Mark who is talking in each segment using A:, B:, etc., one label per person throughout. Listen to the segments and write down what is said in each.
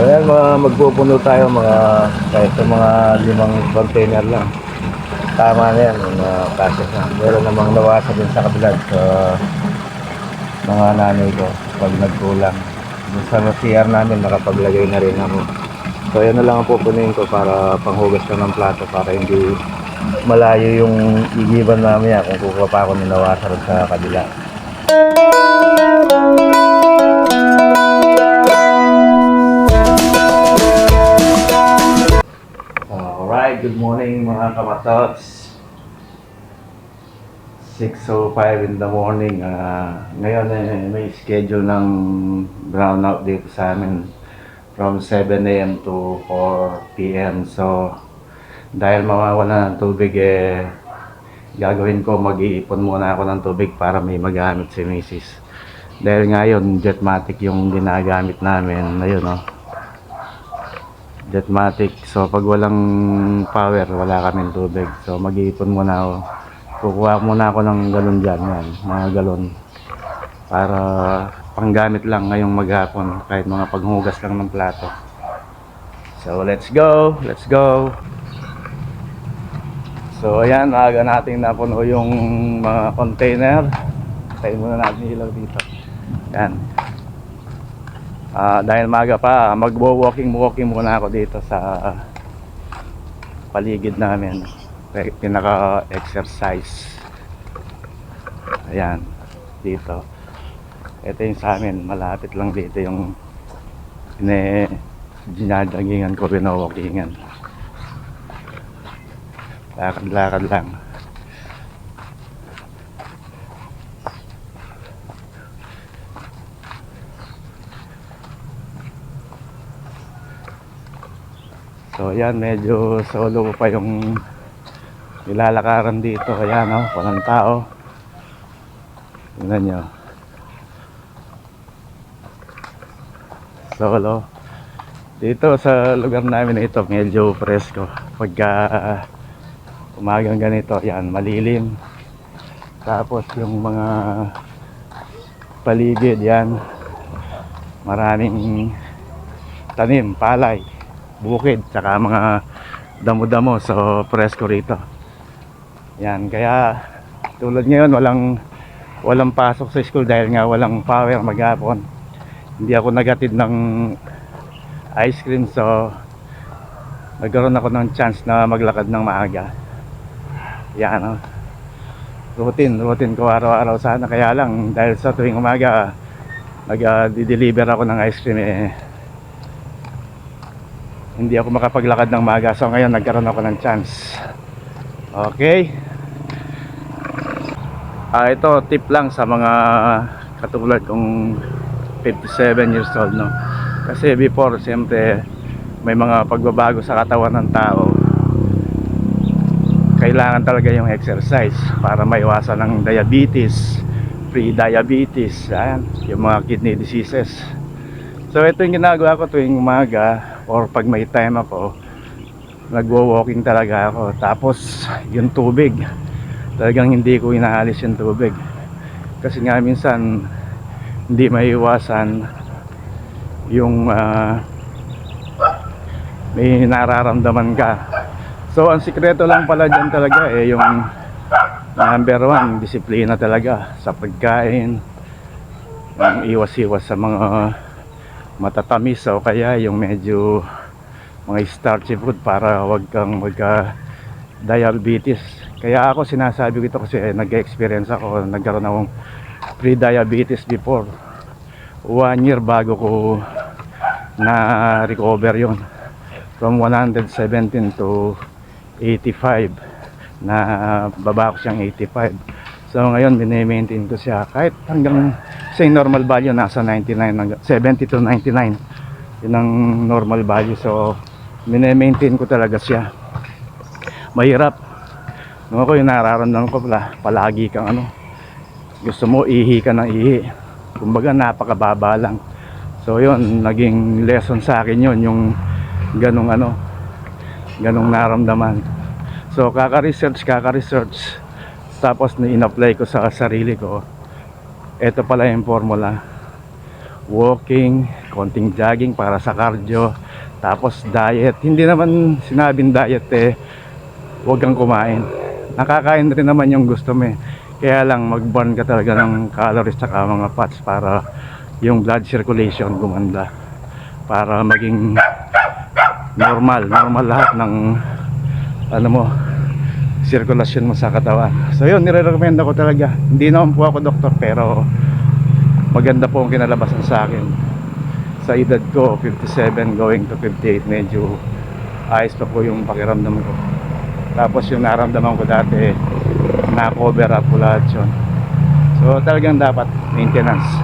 A: So yan, mga magpupuno tayo mga kahit sa mga limang container lang. Tama na yan, mga kasya na. Meron namang nawasan din sa kabilang sa mga nanay ko pag nagkulang. Doon sa CR namin, nakapaglagay na rin ako. So yan na lang ang pupunin ko para panghugas ko ng plato para hindi malayo yung igiban namin yan kung kukuha pa ako ng nawasan sa kabila. Good morning mga kamatots. 6.05 in the morning. Ah, ngayon eh, may schedule ng brownout dito sa amin from 7 a.m. to 4 p.m. So, dahil mawawala ng tubig eh, gagawin ko mag-iipon muna ako ng tubig para may magamit si Mrs. Dahil ngayon, Jetmatic yung ginagamit namin. Ayun, no? Jetmatic. So pag walang power, wala kaming tubig. So mag-iipon muna ako. Kukuha muna ako ng galon dyan, yan, mga galon. Para panggamit lang ngayong maghapon, kahit mga panghugas lang ng plato. So let's go, let's go. So ayan, maaga natin napuno yung mga container. Tayo muna natin ilaw dito. Yan. Ah, dahil maga pa, magwo-walking walking muna ako dito sa paligid namin. Pe- Pinaka-exercise. Ayan, dito. Ito yung sa amin, malapit lang dito yung ine dinadagingan ko, binawalkingan. Lakad-lakad lang. So ayan, medyo solo pa yung nilalakaran dito. Ayan, no? walang tao. Tingnan nyo. Solo. Dito sa lugar namin na ito, medyo presko. Pagka umagang ganito, yan, malilim. Tapos yung mga paligid, yan, maraming tanim, palay bukid tsaka mga damo-damo so presko rito. Yan kaya tulad ngayon walang walang pasok sa school dahil nga walang power maghapon. Hindi ako nagatid ng ice cream so nagkaroon ako ng chance na maglakad ng maaga. Yan oh. routine routine ko araw-araw sana. Kaya lang dahil sa tuwing umaga nag-deliver ako ng ice cream eh hindi ako makapaglakad ng maga so ngayon nagkaroon ako ng chance. Okay. Ah ito tip lang sa mga katulad kong 57 years old no? Kasi before siyempre may mga pagbabago sa katawan ng tao. Kailangan talaga yung exercise para maiwasan ng diabetes pre-diabetes ayan, yung mga kidney diseases. So ito yung ginagawa ko tuwing umaga or pag may time ako nagwo-walking talaga ako. Tapos yung tubig talagang hindi ko inaalis yung tubig. Kasi nga minsan hindi maiwasan yung ah, may nararamdaman ka. So ang sikreto lang pala dyan talaga eh yung number one disiplina talaga sa pagkain. Iwas-iwas sa mga matatamis o kaya yung medyo mga starchy food para wag kang magka diabetes. Kaya ako sinasabi ko ito kasi eh, nag-experience ako nagkaroon akong pre-diabetes before. One year bago ko na recover yon from 117 to 85 na baba ko siyang 85 so ngayon mini-maintain ko siya. Kahit hanggang sa normal value nasa 99 hanggang 70 to 99 yun ang normal value. So mini-maintain ko talaga siya. Mahirap. No ko yung nararamdaman ko pala palagi kang ano gusto mo ihi ka ng ihi. Kumbaga napakababa lang. So yun naging lesson sa akin yun yung ganong ano ganong naramdaman. So kaka-research kaka-research tapos na in-apply ko sa sarili ko ito pala yung formula walking, konting jogging para sa cardio, tapos diet. Hindi naman sinabing diet eh, huwag kang kumain. Nakakain rin naman yung gusto mo eh. Kaya lang mag-burn ka talaga ng calories at mga fats para yung blood circulation gumanda. Para maging normal, normal lahat ng ano mo, sirkulasyon mo sa katawan. So yun, nire-recommend ko talaga. Hindi naman po ako doktor pero maganda po ang kinalabasan sa akin. Sa edad ko, 57 going to 58, medyo ayos pa po yung pakiramdam ko. Tapos yung naramdaman ko dati, na-cover up ko lahat yun. So talagang dapat maintenance.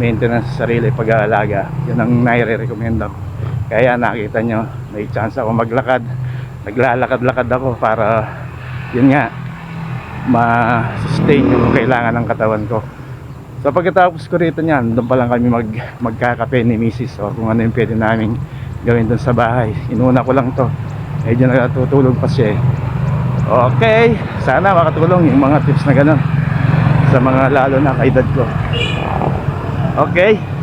A: Maintenance sa sarili, pag-aalaga. Yun ang nai-recommend ako. Kaya nakita nyo, may chance ako maglakad. Naglalakad-lakad ako para yun nga, ma-sustain yung kailangan ng katawan ko. So pagkatapos ko rito niyan, doon pa lang kami mag, magkakape ni Mrs. o kung ano yung pwede namin gawin doon sa bahay. Inuna ko lang to. Medyo natutulog pa siya eh. Okay, sana makatulong yung mga tips na gano'n sa mga lalo na kaedad ko. Okay.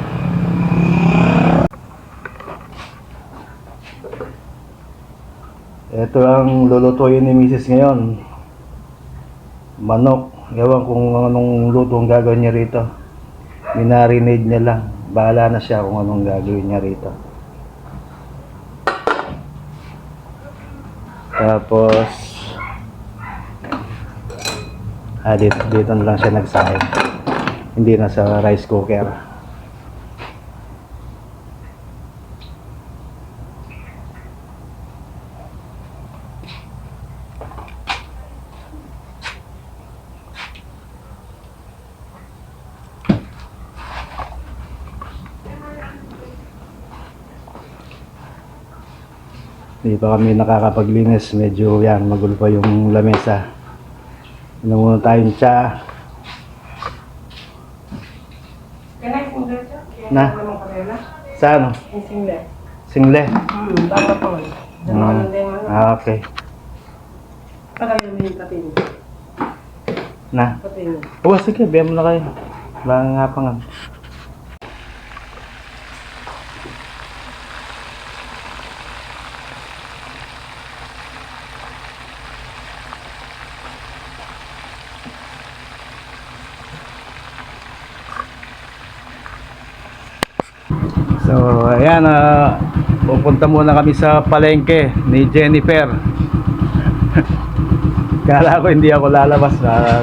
A: Ito ang lulutuin ni Mrs. ngayon. Manok. Ewan kung anong luto ang gagawin niya rito. Minarinade niya lang. Bahala na siya kung anong gagawin niya rito. Tapos, ah, dito, dito lang siya nagsahin. Hindi na sa rice cooker. Hindi pa kami nakakapaglinis. Medyo yan, magulo pa yung lamesa. Ano muna tayong tsa. Na? Sa ano?
B: Yung single.
A: Single.
B: Hmm, tama po.
A: Hmm.
B: din.
A: Ah, okay.
B: Para yung may patin.
A: Na.
B: Patin.
A: Oo, sige, biyan mo na kayo. Wala nga pa nga. So, ayan, ah, pupunta muna kami sa palengke ni Jennifer. Kala ko hindi ako lalabas na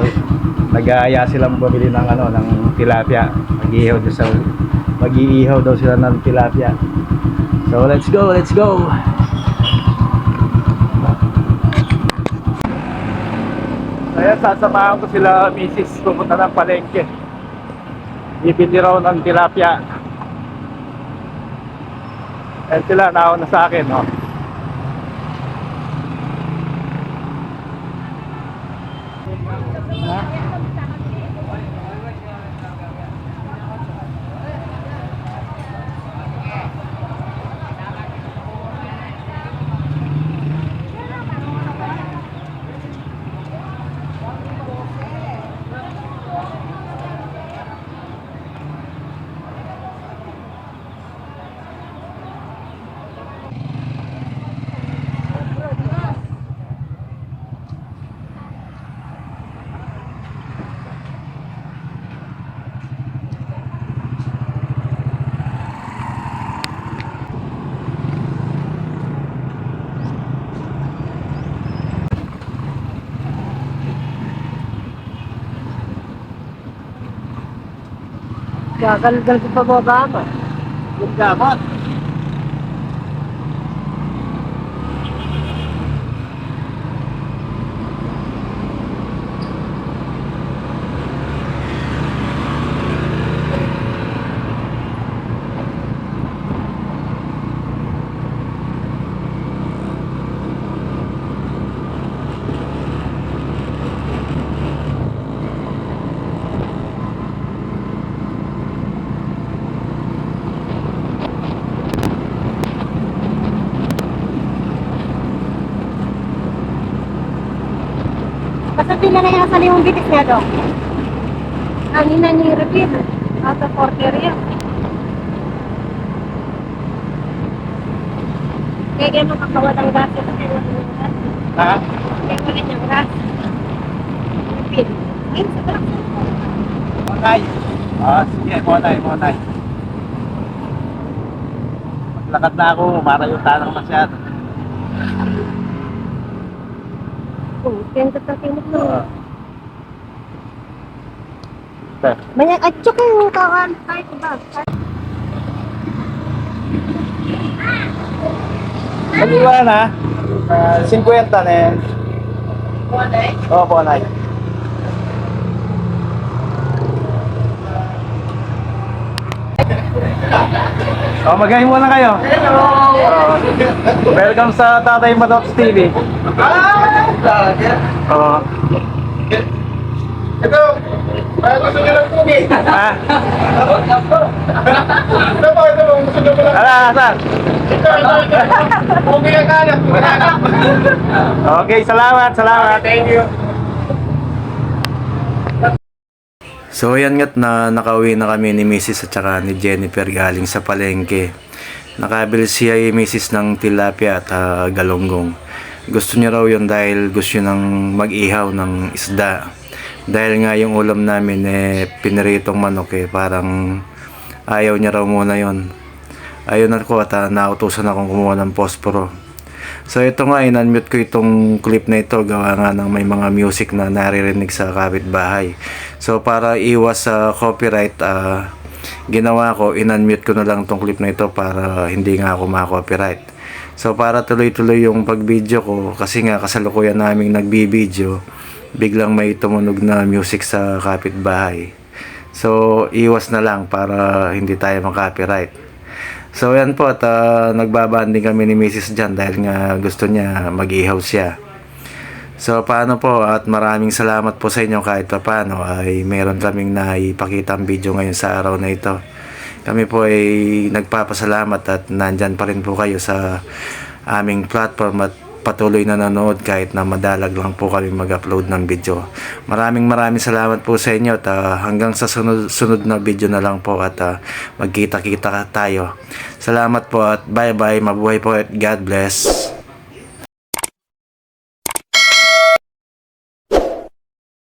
A: nag-aaya silang bumili ng ano ng tilapia. Mag-iihaw daw sa mag-iihaw daw sila ng tilapia. So let's go, let's go. Kaya sasamahan ko sila misis pupunta ng palengke. Bibili raw ng tilapia. Ayan sila, nauna sa akin, oh.
B: Gagalgal ko pa baba ba?
A: Yung dapat.
C: Sa pila na yung nasa limang bitis niya, Dok. Kanina niya yung repeat. Out of order yan. Kaya kaya makakawal ang gas.
D: Ha?
C: Kaya wala yung gas. Repeat. Ayun, sa barak sa
D: Ah, sige, monay, monay. Maglakad na ako, marayo tanang masyado.
C: Ganda sa timot mo.
D: Ah. Okay.
C: Maya, at tsaka yung kawan, kahit ba?
D: Mag-iwa na. Uh, 50 na yan. Oo, po, Nay. Oh, magahin muna kayo. Oh, welcome sa Tatay Matox TV. Oo.
A: Ito, ay gusto nyo lang pugi.
D: Ah,
A: Ito po, ito po, gusto nyo lang.
D: ala, saan?
A: Ito, ito, ito.
D: Okay, salamat, salamat.
A: Thank you.
D: So ayan nga't na nakauwi na kami ni Mrs. at saka ni Jennifer galing sa palengke. Nakabili siya yung Mrs. ng tilapia at ah, galonggong. Gusto niya raw yun dahil gusto niya ng mag-ihaw ng isda. Dahil nga yung ulam namin eh piniritong manok eh parang ayaw niya raw muna yon. Ayun ako at ah, nautusan akong kumuha ng posporo. So ito nga, in-unmute ko itong clip na ito gawa nga ng may mga music na naririnig sa kapitbahay. So para iwas sa copyright, ah, ginawa ko, in-unmute ko na lang itong clip na ito para hindi nga ako ma-copyright. So para tuloy-tuloy yung pag-video ko, kasi nga kasalukuyan naming nagbi-video, biglang may tumunog na music sa kapitbahay. So iwas na lang para hindi tayo ma-copyright. So yan po at uh, nagbabanding kami ni Mrs. Jan dahil nga gusto niya mag-ihaw siya. So paano po at maraming salamat po sa inyo kahit pa paano ay meron kaming naipakita ang video ngayon sa araw na ito. Kami po ay nagpapasalamat at nandyan pa rin po kayo sa aming platform at patuloy na nanonood kahit na madalag lang po kami mag-upload ng video. Maraming maraming salamat po sa inyo at ah, hanggang sa sunod, sunod na video na lang po at ah, magkita-kita tayo. Salamat po at bye-bye. Mabuhay po at God bless.